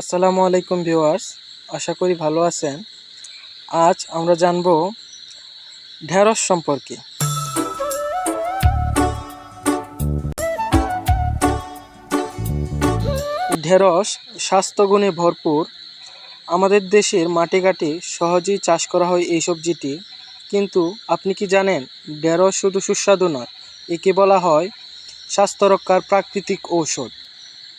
আসসালামু আলাইকুম ভিউয়ার্স, আশা করি ভালো আছেন। আজ আমরা জানব ঢেঁড়স সম্পর্কে। ঢেঁড়স স্বাস্থ্যগুণে ভরপুর। আমাদের দেশের মাঠে ঘাটে সহজেই চাষ করা হয় এই সবজিটি। কিন্তু আপনি কি জানেন, ঢেঁড়স শুধু সুস্বাদু নয়, একে বলা হয় স্বাস্থ্য রক্ষার প্রাকৃতিক ঔষধ।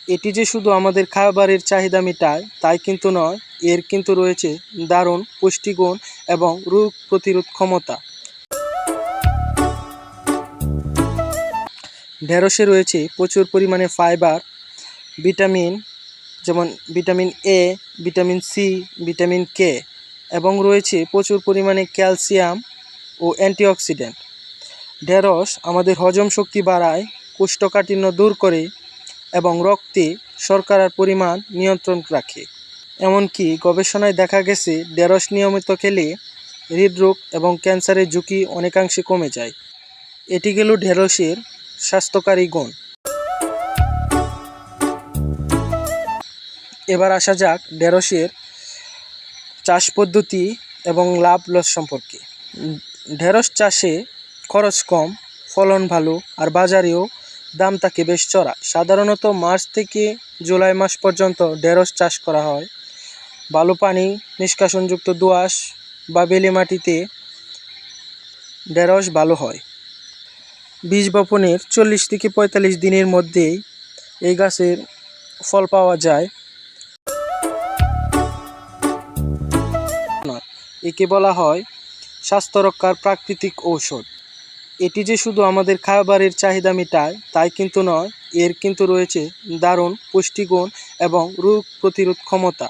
এটি যে শুধু আমাদের খাবারের চাহিদা মেটায়, তাই কিন্তু নয়, এর কিন্তু রয়েছে দারুণ পুষ্টিগুণ এবং রোগ প্রতিরোধ ক্ষমতা। ঢেঁড়সে রয়েছে প্রচুর পরিমাণে ফাইবার, ভিটামিন, যেমন vitamin A vitamin C vitamin K এবং রয়েছে প্রচুর পরিমাণে ক্যালসিয়াম ও অ্যান্টিঅক্সিডেন্ট। ঢেঁড়স আমাদের হজম শক্তি বাড়ায়, কোষ্ঠকাঠিন্য দূর করে এবং রক্তে শর্করার পরিমাণ নিয়ন্ত্রণ রাখে। এমনকি গবেষণায় দেখা গেছে, ঢেঁড়স নিয়মিত খেলে হৃদরোগ এবং ক্যান্সারের ঝুঁকি অনেকাংশে কমে যায়। এটি গেল ঢেঁড়সের স্বাস্থ্যকারী গুণ। এবার আসা যাক ঢেঁড়সের চাষ পদ্ধতি এবং লাভ লস সম্পর্কে। ঢেঁড়স চাষে খরচ কম, ফলন ভালো, আর বাজারেও দাম থাকে বেশ চড়া সাধারণত মার্চ থেকে জুলাই মাস পর্যন্ত ঢেঁড়স চাষ করা হয়। ভালো পানি নিষ্কাশনযুক্ত দোআঁশ বা বেলে মাটিতে ঢেঁড়স ভালো হয়। বীজ বপনের চল্লিশ থেকে পঁয়তাল্লিশ দিনের মধ্যেই এই গাছের ফল পাওয়া যায়। একে বলা হয় স্বাস্থ্য রক্ষার প্রাকৃতিক ঔষধ। এটি যে শুধু আমাদের খাবারের চাহিদা মেটায়, তাই কিন্তু নয়, এর কিন্তু রয়েছে দারুণ পুষ্টিগুণ এবং রোগ প্রতিরোধ ক্ষমতা।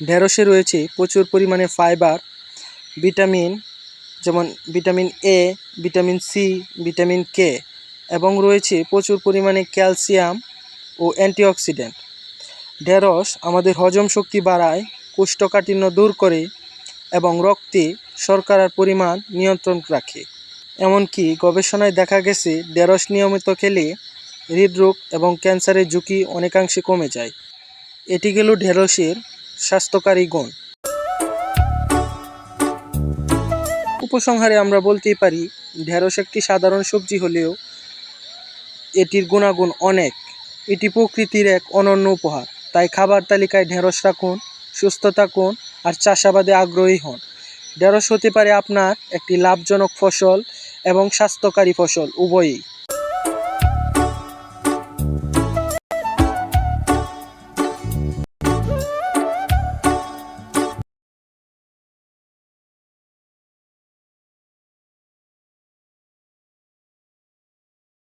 ঢেঁড়সে রয়েছে প্রচুর পরিমাণে ফাইবার, ভিটামিন, যেমন vitamin A, vitamin C, vitamin K, এবং রয়েছে প্রচুর পরিমাণে ক্যালসিয়াম ও অ্যান্টিঅক্সিডেন্ট। ঢেঁড়স আমাদের হজম শক্তি বাড়ায়, কোষ্ঠকাঠিন্য দূর করে এবং রক্তে শর্করার পরিমাণ নিয়ন্ত্রণ রাখে। এমনকি গবেষণায় দেখা গেছে, ঢেঁড়স নিয়মিত খেলে হৃদরোগ এবং ক্যান্সারের ঝুঁকি অনেকাংশে কমে যায়। এটি গেল ঢেঁড়সের স্বাস্থ্যকারী গুণ। উপসংহারে আমরা বলতেই পারি, ঢেঁড়স একটি সাধারণ সবজি হলেও এটির গুণাগুণ অনেক। এটি প্রকৃতির এক অনন্য উপহার। তাই খাবার তালিকায় ঢেঁড়স রাখুন, সুস্থ থাকুন, আর চাষাবাদে আগ্রহী হন। ঢেঁড়স হতে পারে আপনার একটি লাভজনক ফসল এবং স্বাস্থ্যকারী ফসল উভয়ই।